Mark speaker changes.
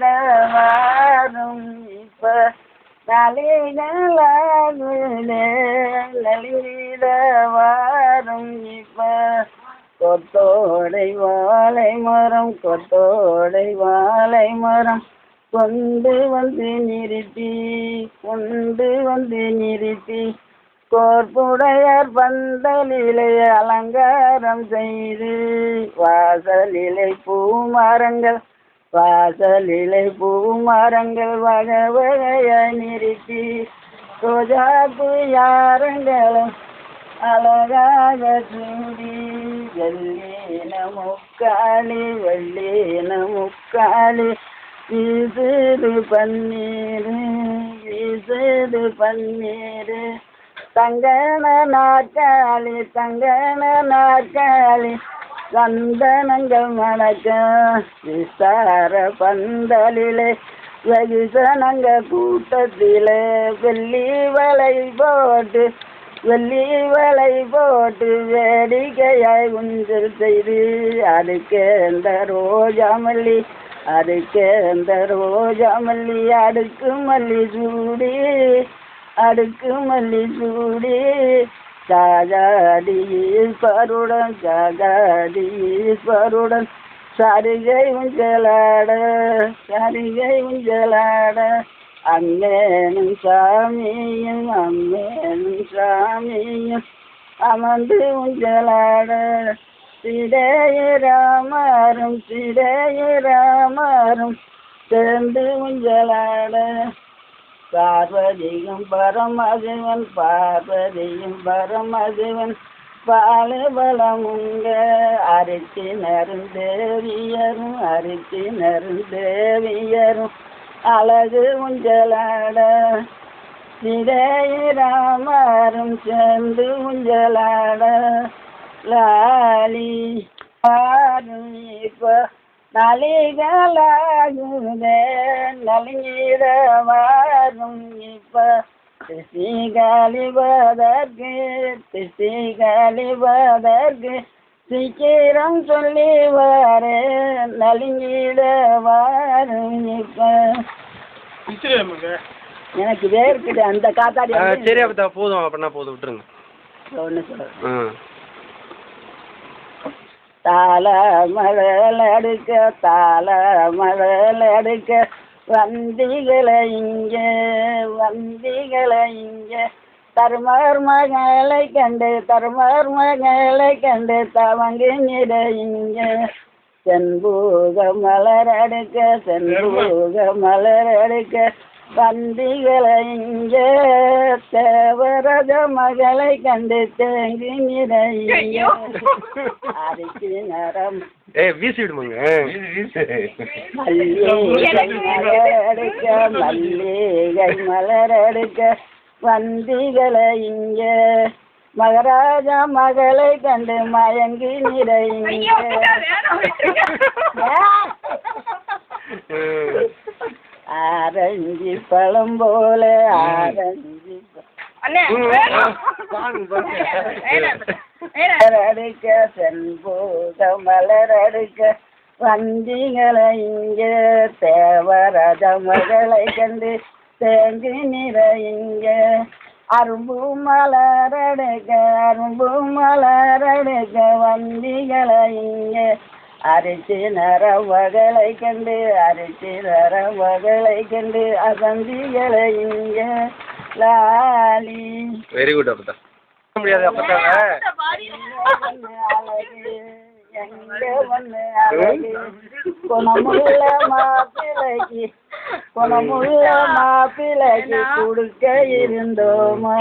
Speaker 1: வாரும் இப்ப நாளிகளாகுதே நலிந்திட வாரும் இப்ப கொத்தோடை வாழை மரம் கொத்தோடை வாழை மரம். கொண்டு வந்து நிறுத்தி கொண்டு வந்து நிறுத்தி கோர்ப்புடையார் பந்தலிலே அலங்காரம் செய்து வாசலிலை பூமரங்கள் வாசலிலை பூமரங்கள் வகை வகையாய் நிறுத்தி ரோஜாப்பு யாரங்களும் அழகாக சூடி வெள்ளீன முக்காளி வெள்ளீன முக்காளி வீசுது பன்னீர் வீசுது பன்னீர். தங்கன நாற்காலி தங்கன நாற்காலி சந்தனங்கள் மணக்க விசார பந்தலிலே வெகுசனங்க கூட்டத்திலே வெள்ளி வலை போட்டு வெள்ளி வலை போட்டு வேடிக்கையாய் உஞ்சல் செய்து அதுக்கு இந்த ரோஜா மல்லி அதுக்கு ரோஜா மல்லி அடுக்கு மல்லி சூடி அடுக்கு மல்லி சூடி ஜாகாதீஸ்வருடன் ஜாகாதீஸ்வருடன் சரிகை உஞ்சலாட சரிகை உஞ்சலாட. அம்மேனும் சாமியும் அம்மேனும் சாமியும் அமர்ந்து உஞ்சலாட. சிடையராமரும் சிடையராமரும் சேர்ந்து உஞ்சலாட. பார்வதியும் பரமதிவன் பார்வதியும் பரமதிவன் பாலுபலமுங்க அரிசி நருந்தேவியரும் அரிசி நருந்தேவியரும் அழகு உஞ்சலாட. சிதைராமரும் சேர்ந்து உஞ்சலாட. லாலி பாரும் இப்போ நலிகளாகுதே நலிங்கிட வாரும் இப்போ திசை கழிவதற்கு திசை கழிவதற்கு சீக்கிரம் சொல்லி வாரே நலிங்கிட வாரும் இப்போ எனக்கு வேர்க்குது அந்த காத்தாடி
Speaker 2: சரி அப்போ போதும் அப்படின்னா போதும் விட்டுருங்க.
Speaker 1: ஒன்று
Speaker 2: ஆ.
Speaker 1: தாள மழல் அடுக்க தாள மழல் அடுக்க வந்திகளை இங்கே வந்திகளை இங்கே. தருமார் மகளை கண்டு தருமார் மகளை கண்டு தவங்கிட இங்கே. செண்பூக மலர் அடுக்க செண்பூக மலர் அடுக்க வந்திகளை இங்கே தேவரஜ மகளை கண்டு தேங்குங்கிற இங்கே அரிசி நரம்
Speaker 2: ஏய் வீசி விடுமாங்க
Speaker 1: மல்லிகை மலர் எடுக்க மல்லிகை மலர் எடுக்க வந்திகளை இங்கே மகாராஜா மகளை கண்டு மயங்கி நிறைங்க ஆரஞ்சு பழம் போல ஆரஞ்சு மலர் அடுக்க செண்போக மலர் அடுக்க வந்திகளை இங்கே தேவராஜ மகளை கண்டு தேங்கு நிற இங்கே. அரும்பு மலர் அடுக்க அரும்பு மலர் அடுக்க வந்திகளை இங்கே. அரிசி நர மகளை கண்டு அரிசி நர மகளை கண்டு அசந்திகளை இங்கே லாலி
Speaker 2: வெரி குட் அப்பதான் முடியாது அப்பதாங்க
Speaker 1: எங்க ஒண்ணு அழகு குணமுள்ள மாப்பிள்ளைக்கு குணமுள்ள மாப்பிள்ளைக்கு கொடுக்க இருந்தோமா